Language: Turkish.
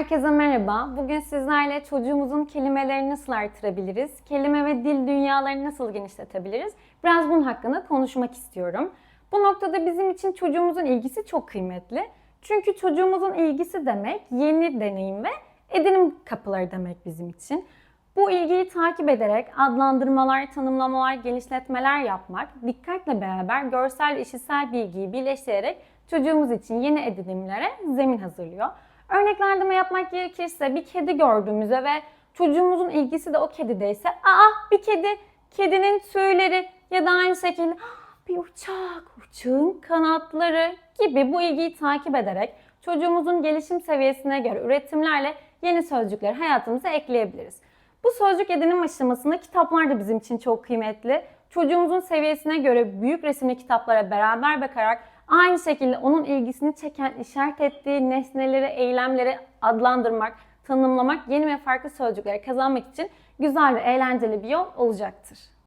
Herkese merhaba. Bugün sizlerle çocuğumuzun kelimelerini nasıl artırabiliriz? Kelime ve dil dünyalarını nasıl genişletebiliriz? Biraz bunun hakkında konuşmak istiyorum. Bu noktada bizim için çocuğumuzun ilgisi çok kıymetli. Çünkü çocuğumuzun ilgisi demek yeni deneyim ve edinim kapıları demek bizim için. Bu ilgiyi takip ederek adlandırmalar, tanımlamalar, genişletmeler yapmak, dikkatle beraber görsel işitsel bilgiyi birleştirerek çocuğumuz için yeni edinimlere zemin hazırlıyor. Örneklendirme yapmak gerekirse bir kedi gördüğümüzde ve çocuğumuzun ilgisi de o kedideyse aa bir kedi, kedinin tüyleri ya da aynı şekilde "Ah, bir uçak, uçağın kanatları gibi bu ilgiyi takip ederek çocuğumuzun gelişim seviyesine göre üretimlerle yeni sözcükleri hayatımıza ekleyebiliriz. Bu sözcük edinim aşamasında kitaplar da bizim için çok kıymetli. Çocuğumuzun seviyesine göre büyük resimli kitaplara beraber bakarak aynı şekilde onun ilgisini çeken, işaret ettiği nesneleri, eylemleri adlandırmak, tanımlamak, yeni ve farklı sözcükleri kazanmak için güzel ve eğlenceli bir yol olacaktır.